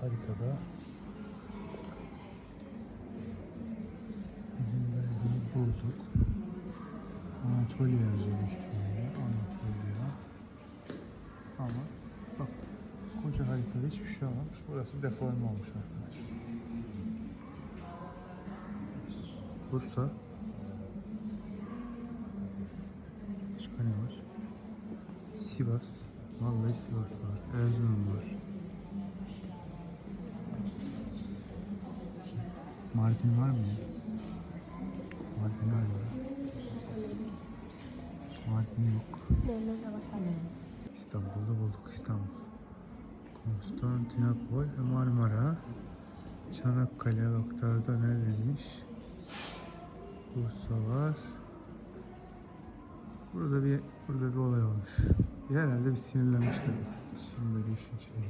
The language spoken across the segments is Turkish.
haritada bizim bölgeyi bulduk. Anatolia yazıyor ihtimalle. Anatolia. Ama bak koca haritada hiçbir şey olmamış. Burası deforme olmuş arkadaşlar. Bursa. Başka ne var? Sivas. Vallahi Sivas var. Erzurum var. Mardin var mı ya? Mardin var mı? Mardin yok. İstanbul'da bulduk İstanbul. Konstantinopol ve Marmara. Çanakkale bak da neredeymiş? Bursa var. Burada bir burada bir olay olmuş. Herhalde bir sinirlenmişler şimdi bir işin içinde.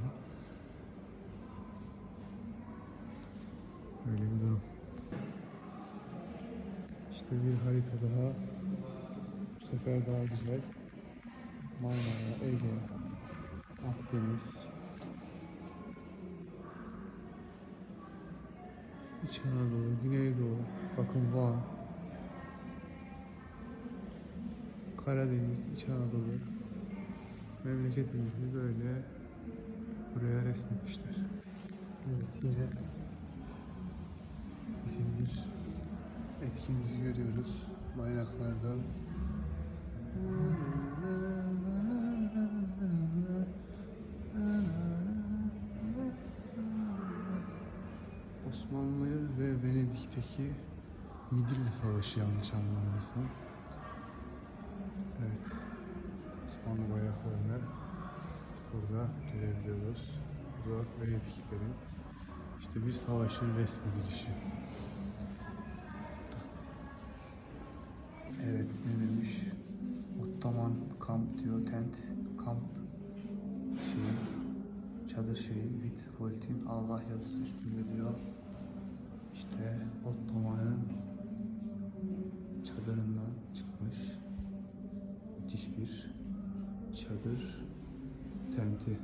Öyle bir durum. İşte bir harita daha. Bu sefer daha güzel. Marmara, Ege, Akdeniz. İç Anadolu, Güneydoğu, bakın Van, Karadeniz, İç Anadolu. Memleketimizi böyle buraya resmetmişler. Evet yine bir etkimizi görüyoruz. Bayraklardan Osmanlı ve Venedik'teki Midilli Savaşı yanlış anlamıyorsam. Evet. Osmanlı bayraklarını burada görebiliyoruz. Bu da Venediklerin işte bir savaşın resmedilişi. Kamp diyor tent kamp şey çadır şeyi with Voltin Allah yazısı üstünde diyor. İşte Ottoman'ın çadırından çıkmış müthiş bir çadır tenti.